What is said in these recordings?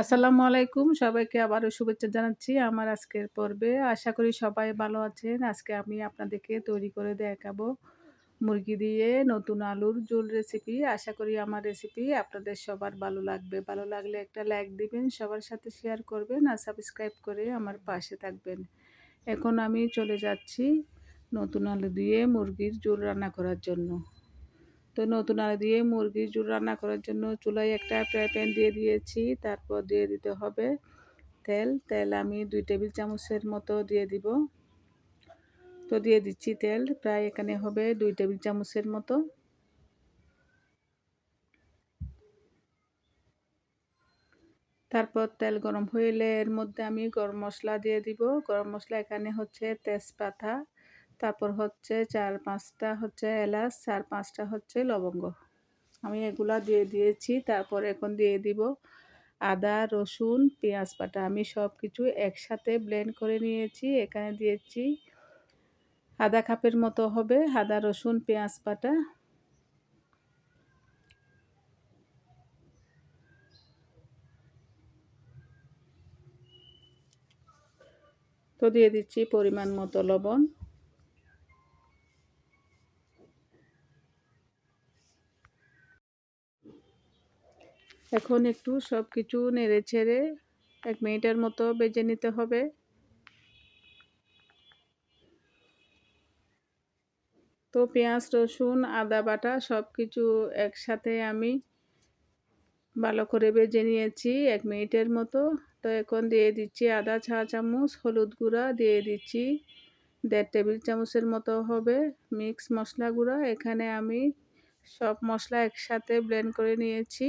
আসসালামু আলাইকুম। সবাইকে আবারও শুভেচ্ছা জানাচ্ছি আমার আজকের পর্বে। আশা করি সবাই ভালো আছেন। আজকে আমি আপনাদেরকে তৈরি করে দেখাবো মুরগি দিয়ে নতুন আলুর জোল রেসিপি আশা করি আমার রেসিপি আপনাদের সবার ভালো লাগবে। ভালো লাগলে একটা লাইক দিবেন, সবার সাথে শেয়ার করবেন আর সাবস্ক্রাইব করে আমার পাশে থাকবেন। এখন আমি চলে যাচ্ছি নতুন আলু দিয়ে মুরগির জোল রান্না করার জন্য। তো নতুন আলু দিয়ে মুরগির ঝুল রান্না করার জন্য চুলায় একটা ফ্রাই প্যান দিয়ে দিয়েছি। তারপর দিয়ে দিতে হবে তেল। তেল আমি দুই টেবিল চামচের মতো দিয়ে দিব। তো দিয়ে দিচ্ছি তেল। প্রায় এখানে হবে দুই টেবিল চামচের মতো। তারপর তেল গরম হইলে এর মধ্যে আমি গরম মশলা দিয়ে দিব। গরম মশলা এখানে হচ্ছে তেজপাতা। তারপর হচ্ছে চার পাঁচটা হচ্ছে এলাচ চার পাঁচটা হচ্ছে লবঙ্গ। আমি এগুলা দিয়ে দিয়েছি, তারপর এখন দিয়ে দিব আদা, রসুন, পেঁয়াজ বাটা। আমি সব কিছু একসাথে ব্লেন্ড করে নিয়েছি, এখানে দিয়েছি আদা কাপের মতো হবে আদা, রসুন, পেঁয়াজ বাটা। তো দিয়ে দিচ্ছি পরিমাণ মতো লবণ। এখন একটু সব কিছু নেড়ে ছেড়ে এক মিনিটের মতো বেজে নিতে হবে। তো পেঁয়াজ, রসুন, আদা বাটা সব কিছু একসাথে আমি ভালো করে বেজে নিয়েছি এক মিনিটের মতো। তো এখন দিয়ে দিচ্ছি আদা চা চামচ, হলুদ গুঁড়া দিয়ে দিচ্ছি। দেড় টেবিল চামচের মতো হবে মিক্স মশলা গুঁড়া। এখানে আমি সব মশলা একসাথে ব্লেন্ড করে নিয়েছি।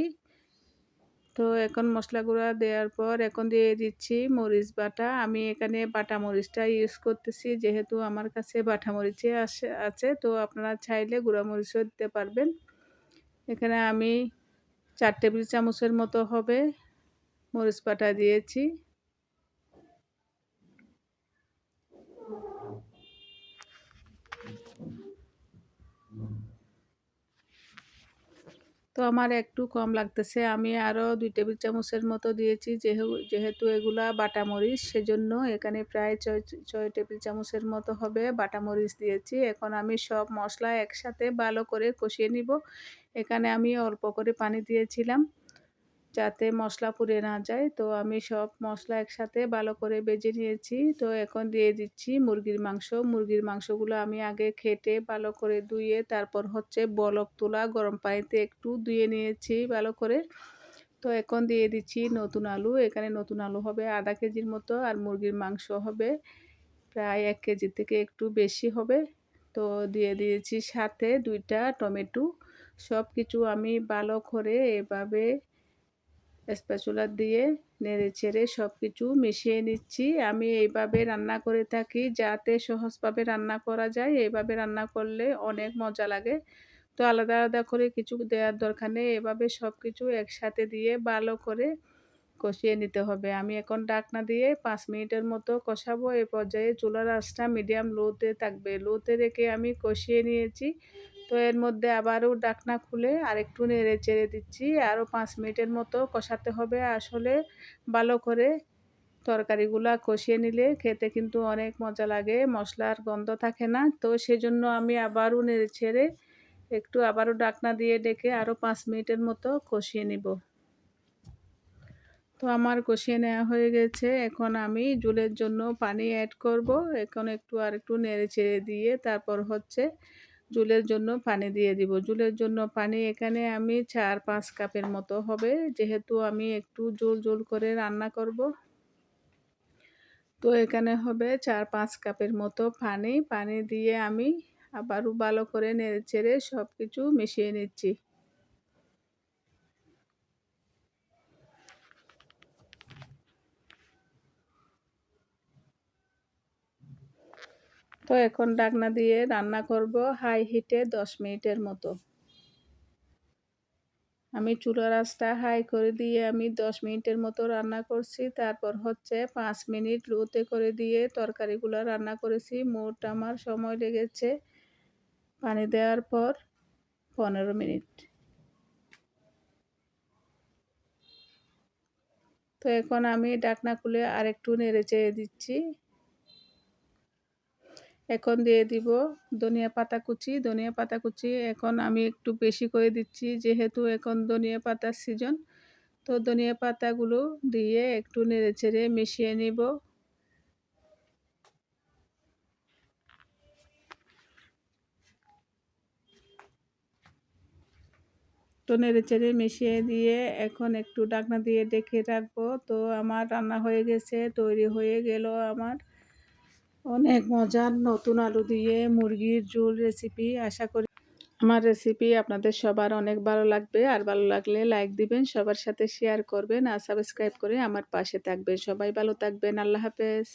তো এখন মশলা গুঁড়া দেওয়ার পর এখন দিয়ে দিচ্ছি মরিচ বাটা। আমি এখানে বাটা মরিচটা ইউজ করতেছি, যেহেতু আমার কাছে বাটা মরিচে আসে, আছে। তো আপনারা চাইলে গুঁড়া মরিচও দিতে পারবেন। এখানে আমি চার টেবিল চামচের মতো হবে মরিচ বাটা দিয়েছি। তো আমার একটু কম লাগতেছে। আমি আরও দুই টেবিল চামচের মতো দিয়েছি যেহেতু এগুলা বাটা মরিচ, সেজন্য এখানে প্রায় ছয় ছয় টেবিল চামচের মতো হবে বাটা মরিচ দিয়েছি। এখন আমি সব মশলা একসাথে ভালো করে কষিয়ে নিব। এখানে আমি অল্প করে পানি দিয়েছিলাম। যাতে মশলা পুড়ে না যায়। তো আমি সব মশলা একসাথে ভালো করে বেজে নিয়েছি। তো এখন দিয়ে দিচ্ছি মুরগির মাংস। মুরগির মাংসগুলো আমি আগে খেটে ভালো করে ধুয়ে তারপর হচ্ছে বলক তোলা, গরম পানিতে একটু ধুয়ে নিয়েছি ভালো করে। তো এখন দিয়ে দিচ্ছি নতুন আলু। এখানে নতুন আলু হবে আধা কেজির মতো আর মুরগির মাংস হবে প্রায় এক কেজি থেকে একটু বেশি হবে। তো দিয়ে দিয়েছি সাথে দুইটা টমেটো। সব কিছু আমি ভালো করে এভাবে স্প্যাচুলা দিয়ে নেড়ে ছেড়ে সব কিছু মিশিয়ে নিচ্ছি। আমি এইভাবে রান্না করে থাকি যাতে সহজভাবে রান্না করা যায়। এইভাবে রান্না করলে অনেক মজা লাগে। তো আলাদা আলাদা করে কিছু দেওয়ার দরকার নেই। এভাবে সব কিছু একসাথে দিয়ে ভালো করে কষিয়ে নিতে হবে। আমি এখন ডাকনা দিয়ে পাঁচ মিনিটের মতো কষাবো। এই পর্যায়ে চুলার আঁচটা মিডিয়াম লোতে থাকবে। লোতে রেখে আমি কষিয়ে নিয়েছি। তো এর মধ্যে আবারও ডাকনা খুলে আরেকটু নেড়ে চেড়ে দিচ্ছি। আরও পাঁচ মিনিটের মতো কষাতে হবে আসলে ভালো করে। তরকারিগুলা কষিয়ে নিলে খেতে কিন্তু অনেক মজা লাগে, মশলার গন্ধ থাকে না। তো সেজন্য আমি আবারও নেড়ে ছেড়ে একটু আবারও ডাকনা দিয়ে ডেকে আরও পাঁচ মিনিটের মতো কষিয়ে নিব। তো আমার কষিয়ে নেওয়া হয়ে গেছে। এখন আমি জুলের জন্য পানি অ্যাড করব। এখন একটু আর একটু নেড়ে ছেড়ে দিয়ে তারপর হচ্ছে জুলের জন্য পানি দিয়ে দিব। জুলের জন্য পানি এখানে আমি চার পাঁচ কাপের মতো হবে। যেহেতু আমি একটু জোল জোল করে রান্না করব। তো এখানে হবে চার পাঁচ কাপের মতো পানি। পানি দিয়ে আমি আবারও ভালো করে নেড়ে ছেড়ে সব কিছু মিশিয়ে নিচ্ছি। তো এখন ডাকনা দিয়ে রান্না করব হাই হিটে দশ মিনিটের মতো। আমি চুলার আঁচটা হাই করে দিয়ে আমি দশ মিনিটের মতো রান্না করছি। তারপর হচ্ছে পাঁচ মিনিট লোতে করে দিয়ে তরকারিগুলো রান্না করেছি। মোট আমার সময় লেগেছে পানি দেওয়ার পর পনেরো মিনিট। তো এখন আমি ডাকনা খুলে আরেকটু নেড়ে চেয়ে দিচ্ছি। এখন দিয়ে দিব ধনিয়া পাতা কুচি। ধনিয়া পাতা কুচি এখন আমি একটু বেশি করে দিচ্ছি, যেহেতু এখন ধনিয়া পাতার সিজন তো ধনিয়া পাতাগুলো দিয়ে একটু নেড়ে চেড়ে মিশিয়ে নিব। তো নেড়ে চেড়ে মিশিয়ে দিয়ে এখন একটু ডাকনা দিয়ে ডেকে রাখব। তো আমার রান্না হয়ে গেছে, তৈরি হয়ে গেল আমার। অনেক মজার নতুন আলু দিয়ে মুরগির ঝোল রেসিপি আশা করি আমার রেসিপি আপনাদের সবার অনেক ভালো লাগবে। আর ভালো লাগলে লাইক দিবেন, সবার সাথে শেয়ার করবেন আর সাবস্ক্রাইব করে আমার পাশে থাকবেন। সবাই ভালো থাকবেন, আল্লাহ হাফেজ।